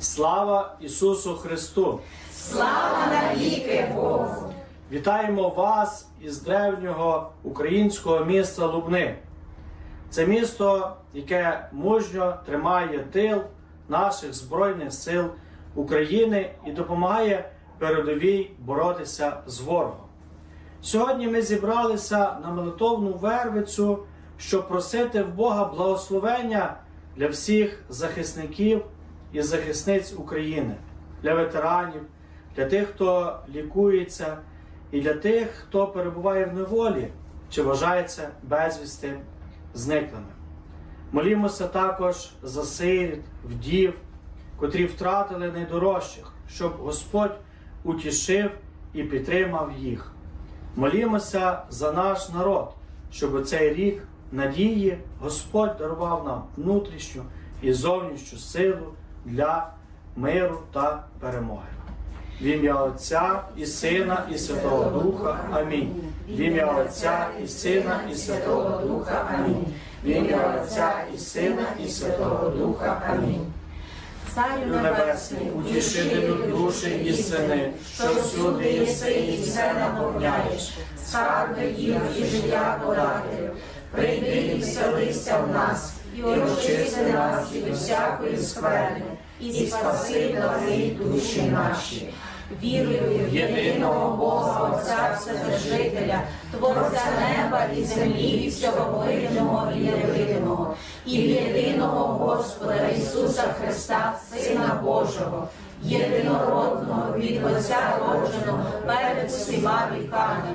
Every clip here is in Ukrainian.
Слава Ісусу Христу! Слава навіки Богу! Вітаємо вас із древнього українського міста Лубни. Це місто, яке мужньо тримає тил наших Збройних сил України і допомагає передовій боротися з ворогом. Сьогодні ми зібралися на молитовну вервицю, щоб просити в Бога благословення для всіх захисників і захисниць України, для ветеранів, для тих, хто лікується, і для тих, хто перебуває в неволі чи вважається безвісти зниклими. Молімося також за сиріт, вдів, котрі втратили найдорожчих, щоб Господь утішив і підтримав їх. Молімося за наш народ, щоб у цей рік надії Господь дарував нам внутрішню і зовнішню силу для миру та перемоги. В ім'я Отця і Сина, і Святого Духа. Амінь. В ім'я Отця і Сина, і Святого Духа. Амінь. В ім'я Отця і Сина, і Святого Духа. Амінь. Царю Небесний, утішителю душі і сини, що всюди єси і все наповняєш, скарби їм і життя подателю. Прийди і вселися в нас, і очисти нас від усякої скверни, і спаси благі душі наші. Вірую в єдиного Бога, Отця Вседержителя, Творця неба і землі, і всього видимого і невидимого, і в єдиного Господа Ісуса Христа, Сина Божого, єдинородного від Отця родженого перед усіма віками,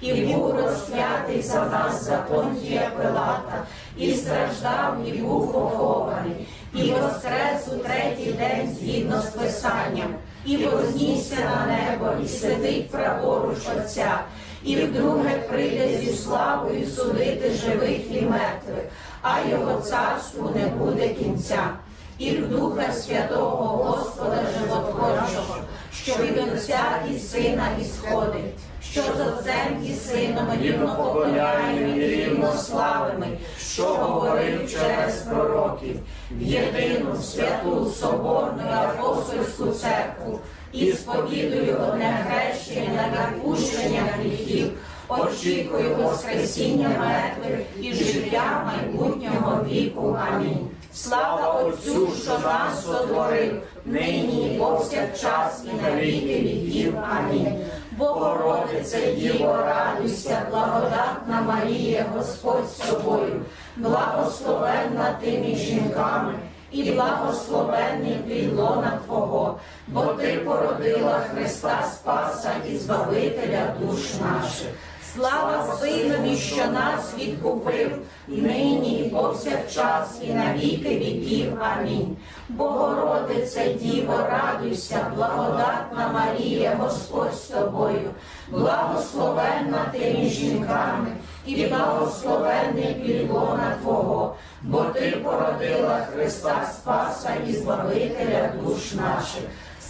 і був розп'ятий за нас за Понтія Пилата, і страждав, і був похований, і воскрес у третій день згідно з Писанням, і вознісся на небо, і сидить праворуч Отця, і вдруге прийде зі славою судити живих і мертвих, а його царству не буде кінця і в Духа Святого Господа Животворчого, що від Отця і Сина ісходить, що з Отцем і Сином рівно поклоняємо і рівно славимо, що говорив через пророків, в єдину святу Соборну і апостольську церкву, і сповідую одне хрещення на відпущення гріхів, очікую Воскресіння мертвих і життя майбутнього віку. Амінь. Слава Отцю, що нас сотворив, нині і повсякчас і на віки віків. Амінь. Богородице, Діво, радуйся, благодатна Марія, Господь з тобою, благословенна ти між жінками, і благословенний плід лона Твого, бо ти породила Христа Спаса і Збавителя душ наших. Слава Синові, що нас відкупив, нині і повсякчас, і на віки віків. Амінь. Богородице, Діво, радуйся, благодатна Марія, Господь з тобою, благословенна ти між жінками, і благословенний підлона Твого, бо ти породила Христа Спаса і Збавителя душ наших.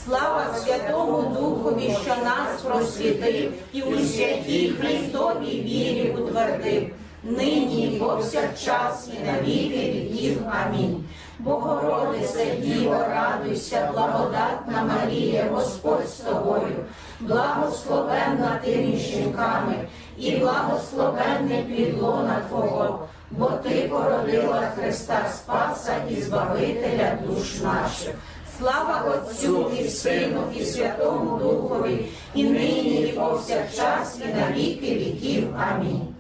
Слава Святому Духові, що нас просвітив і у святій Христовій вірі утвердив, нині і повсякчас і на віки віків. Амінь. Богородице, Діво, радуйся, благодатна Марія, Господь з тобою, благословенна ти між жінками, і благословенний підлона Твого, бо ти породила Христа Спаса і Збавителя душ наших. Слава Отцю і Сину, і Святому Духові, і нині, і повсякчас, і на віки віків. Амінь.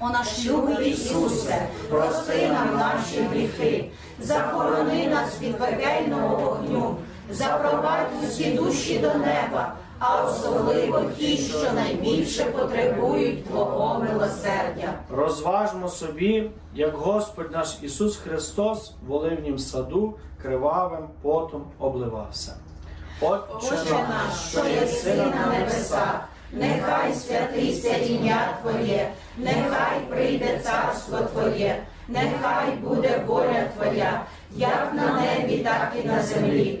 О наш любий Ісусе, прости нам наші гріхи, захорони нас від пекельного вогню, запровадь усі душі до неба, а особливо ті, що найбільше потребують Твого милосердя. Розважмо собі, як Господь наш Ісус Христос в Оливнім саду кривавим потом обливався. Отче наш, що єси на небесах, нехай святиться ім'я Твоє, нехай прийде царство Твоє, нехай буде воля Твоя, як на небі, так і на землі.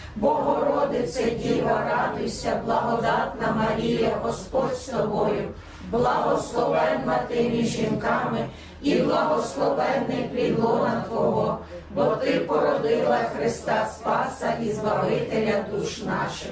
Богородице, Діва, радуйся, благодатна Марія, Господь з тобою, благословенна ти між жінками, і благословенний плідлона Твого, бо ти породила Христа Спаса і Збавителя душ наших.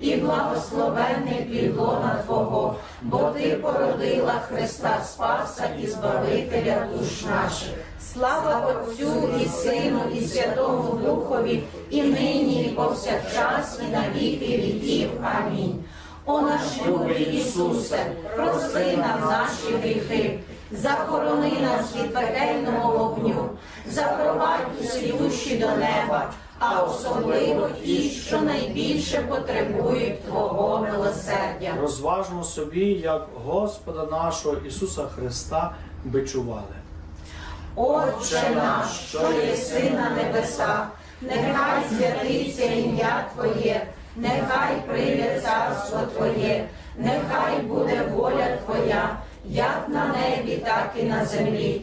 і благословенний плід Твого, бо ти породила Христа Спаса і Збавителя душ наших. Слава Отцю і Сину, і Святому Духові, і нині, і повсякчас, і на віки віків. Амінь. О наш любий Ісусе, прости нам наші гріхи, захорони нас від пекельного вогню, запровадь усі душі до неба, а особливо ті, що найбільше потребують Твого милосердя. Розважмо собі, як Господа нашого Ісуса Христа бичували. Отче наш, що єси на небесах, нехай святиться ім'я Твоє, нехай прийде царство Твоє, нехай буде воля Твоя, як на небі, так і на землі.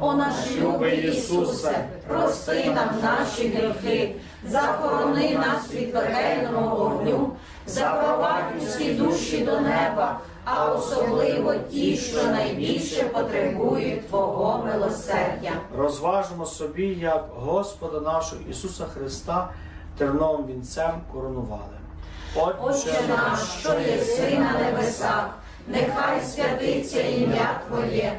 О наш любий Ісусе, прости нам наші гріхи, захорони нас від пекельного вогню, запровадь усі душі до неба, а особливо ті, що найбільше потребують Твого милосердя. Розважимо собі, як Господа нашого Ісуса Христа терновим вінцем коронували. Отче наш, що єси на небесах, нехай святиться ім'я Твоє,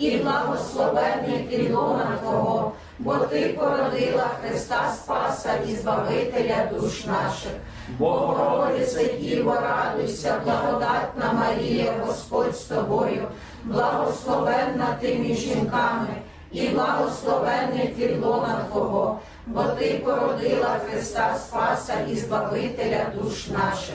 і благословенний плід Твого, бо Ти породила Христа Спаса і Збавителя душ наших. Богородице Діво, радуйся, благодатна Марія, Господь з тобою, благословенна ти між жінками, і благословенний плід Твого, бо Ти породила Христа Спаса і Збавителя душ наших.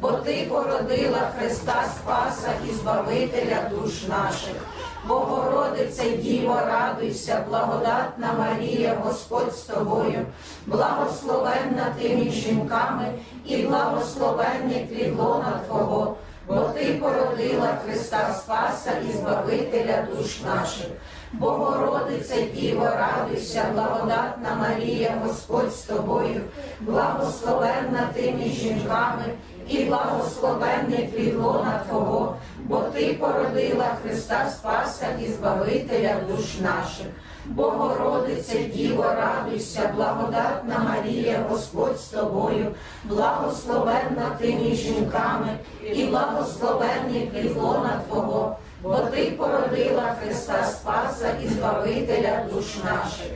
бо Ти породила Христа Спаса і Збавителя душ наших. Богородице Діво, радуйся, благодатна Марія, Господь з тобою, благословенна ти між жінками, і благословенний плід лона Твого, ти породила Христа Спаса і Збавителя душ наших. Богородице Діво, радуйся, благодатна Марія, Господь з тобою, благословенна ти між жінками, і благословенний плід лона Твого, бо ти породила Христа Спаса і Збавителя душ наших. Богородице Діво, радуйся, благодатна Марія, Господь з тобою, благословенна ти між жінками, і благословенний плідлона Твого, бо ти породила Христа Спаса і Збавителя душ наших.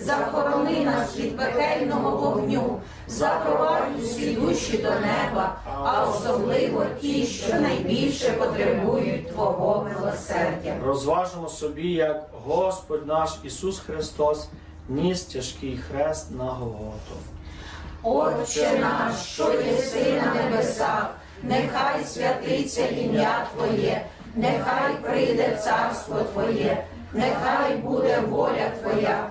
захорони нас від пекельного вогню, запровадь усі душі до неба, а особливо ті, що найбільше потребують Твого милосердя. Розважимо собі, як Господь наш Ісус Христос ніс тяжкий хрест на Голготу. Отче наш, що єси на небесах, нехай святиться ім'я Твоє, нехай прийде царство Твоє, нехай буде воля Твоя,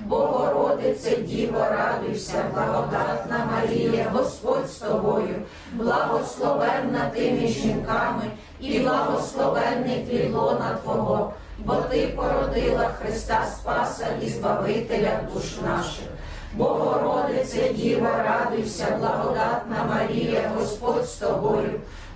Богородице Діво, радуйся, благодатна Марія, Господь з тобою, благословенна ти між жінками, і благословенний плід лона Твого, бо ти породила Христа Спаса і Збавителя душ наших. Богородице Діво, радуйся, благодатна Марія, Господь з тобою,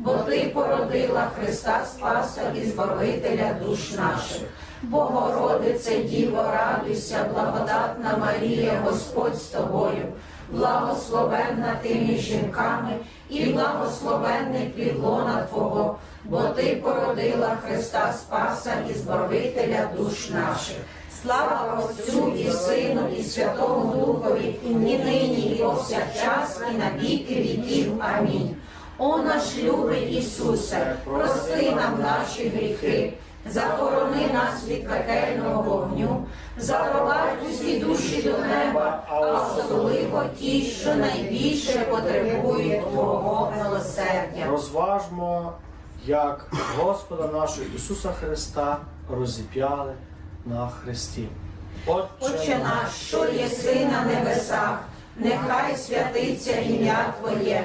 бо ти породила Христа Спаса і Збавителя душ наших. Богородице Діво, радуйся, благодатна Марія, Господь з тобою, благословенна ти між жінками, і благословенний плід Твого, бо ти породила Христа Спаса і Збавителя душ наших. Слава Отцю і Сину, і Святому Духові, і нині, і повсякчас, і на віки віків. Амінь. О наш любий Ісусе, прости нам наші гріхи, захорони нас від пекельного вогню, запровадь усі душі до неба, а особливо ті, що найбільше потребують Твого милосердя. Розважмо, як Господа нашого Ісуса Христа розіп'яли на Христі. Отче наш, що єси на небесах, нехай святиться ім'я Твоє,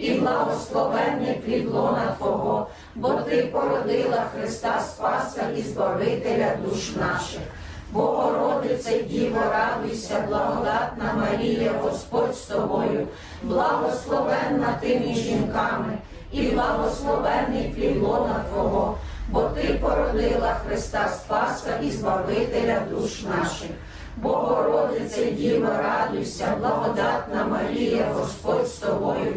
і благословенний плід лона Твого, бо ти породила Христа Спаса і Збавителя душ наших. Богородице, Діво, радуйся, благодатна Марія, Господь з тобою, благословенна ти між жінками, і благословенний плівлона Твого, бо ти породила Христа Спаса і Збавителя душ наших. Богородице, Діво, радуйся, благодатна Марія, Господь з тобою,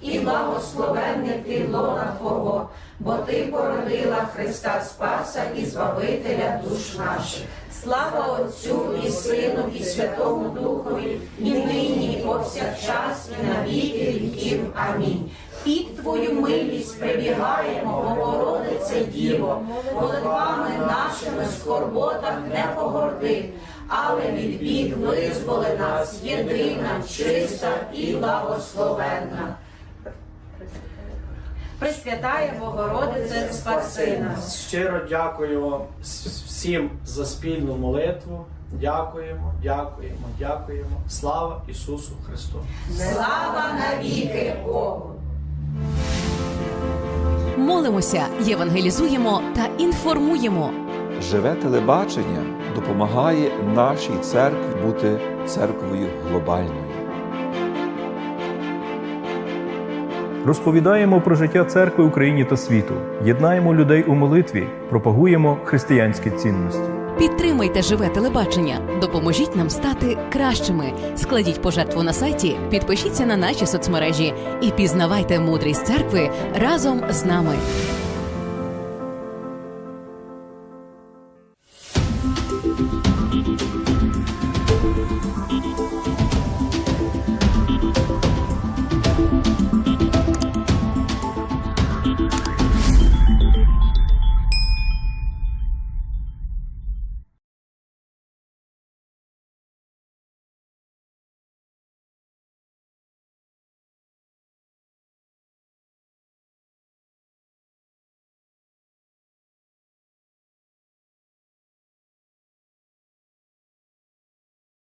і благословенний плід лона Твого, бо ти породила Христа Спаса і Збавителя душ наших. Слава Отцю і Сину, і Святому Духові, і нині, і повсякчас, і на віки віків. Амінь. Під Твою милість прибігаємо, Богородице Діво, молитвами нашими скорботах не погорди, але від бід визволи нас, єдина, чиста і благословенна. Пресвятая Богородице, спаси нас. Щиро дякуємо всім за спільну молитву. Дякуємо, дякуємо, дякуємо. Слава Ісусу Христу! Слава навіки Богу! Молимося, євангелізуємо та інформуємо. Живе телебачення допомагає нашій церкві бути церквою глобальною. Розповідаємо про життя церкви Україні та світу, єднаємо людей у молитві, пропагуємо християнські цінності. Підтримайте живе телебачення, допоможіть нам стати кращими. Складіть пожертву на сайті, підпишіться на наші соцмережі і пізнавайте мудрість церкви разом з нами.